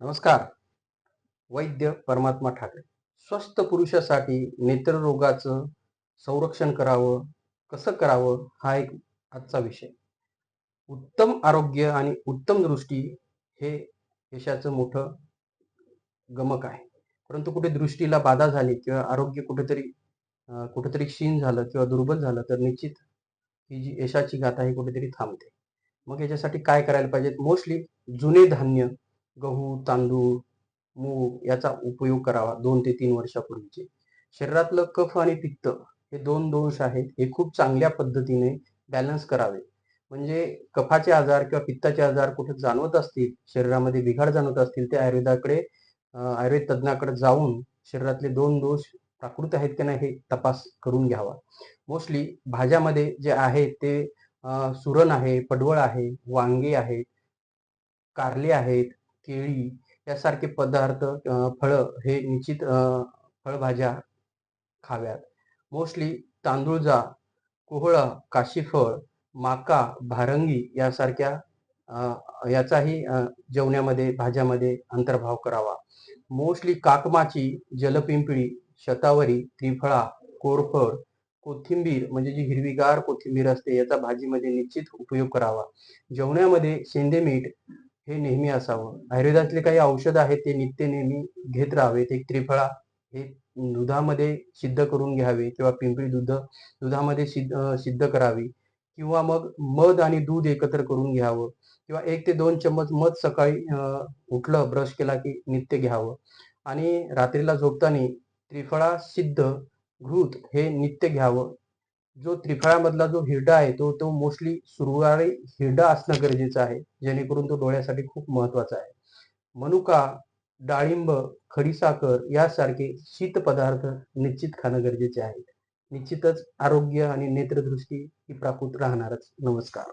नमस्कार. वैद्य परमात्मा ठाकरे. स्वस्थ पुरुषासाठी नेत्ररोगाचं संरक्षण करावं कसं करावं हा एक आजचा विषय. उत्तम आरोग्य आणि उत्तम दृष्टी हे यशाचं मोठं गमक आहे. परंतु कुठे दृष्टीला बाधा झाली किंवा आरोग्य कुठेतरी कुठेतरी क्षीण झालं किंवा दुर्बल झालं तर निश्चित ही जी यशाची गाथा ही कुठेतरी थांबते. मग याच्यासाठी काय करायला पाहिजे मोस्टली जुने धान्य गहू तांदूळ मूग याचा उपयोग करावा दोन ते तीन वर्षापूर्वीचे. शरीरातलं कफ आणि पित्त हे दोन दोष आहेत हे खूप चांगल्या पद्धतीने बॅलन्स करावे. म्हणजे कफाचे आजार किंवा पित्ताचे आजार कुठे जाणवत असतील शरीरामध्ये बिघाड जाणवत असतील ते आयुर्वेदाकडे आयुर्वेद तज्ज्ञाकडे जाऊन शरीरातले दोन दोष प्राकृत आहेत की नाही हे तपास करून घ्यावा. मोस्टली भाज्यामध्ये जे आहे ते सुरण आहे पडवळ आहे वांगे आहेत कारले आहेत केळी यासारखे पदार्थ फळं हे निश्चित फळभाज्या खाव्यात. मोस्टली तांदूळजा कोहळा काशीफळ माका भारंगी यासारख्या याचाही जेवण्यामध्ये जेवणामध्ये भाज्यामध्ये अंतर्भाव करावा. मोस्टली काकमाची जलपिंपळी शतावरी त्रिफळा कोरफळ कोथिंबीर म्हणजे जी हिरवीगार कोथिंबीर असते याचा भाजीमध्ये निश्चित उपयोग करावा. जेवणामध्ये शेंदे मीठ हे नेहमी असावं. आयुर्वेदातले काही औषध आहेत ते नित्य नेहमी घेत राहावेत. एक त्रिफळा हे दुधामध्ये सिद्ध करून घ्यावे किंवा पिंपरी दूध दुधामध्ये सिद्ध सिद्ध करावी किंवा मग मध आणि दूध एकत्र करून घ्यावं किंवा एक ते दोन चम्मच मध सकाळी उठलं ब्रश केला की नित्य घ्यावं. आणि रात्रीला झोपताना त्रिफळा सिद्ध घृत हे नित्य घ्यावं. जो त्रिफळामधला जो हिरडा आहे तो तो मोस्टली सुरुवारी हिरडा असणं गरजेचं आहे जेणेकरून तो डोळ्यासाठी खूप महत्त्वाचा आहे. मनुका डाळिंब खडीसाखर यासारखे शीत पदार्थ निश्चित खाणं गरजेचे आहे. निश्चितच आरोग्य आणि नेत्रदृष्टी ही प्राकृत राहणारच. नमस्कार.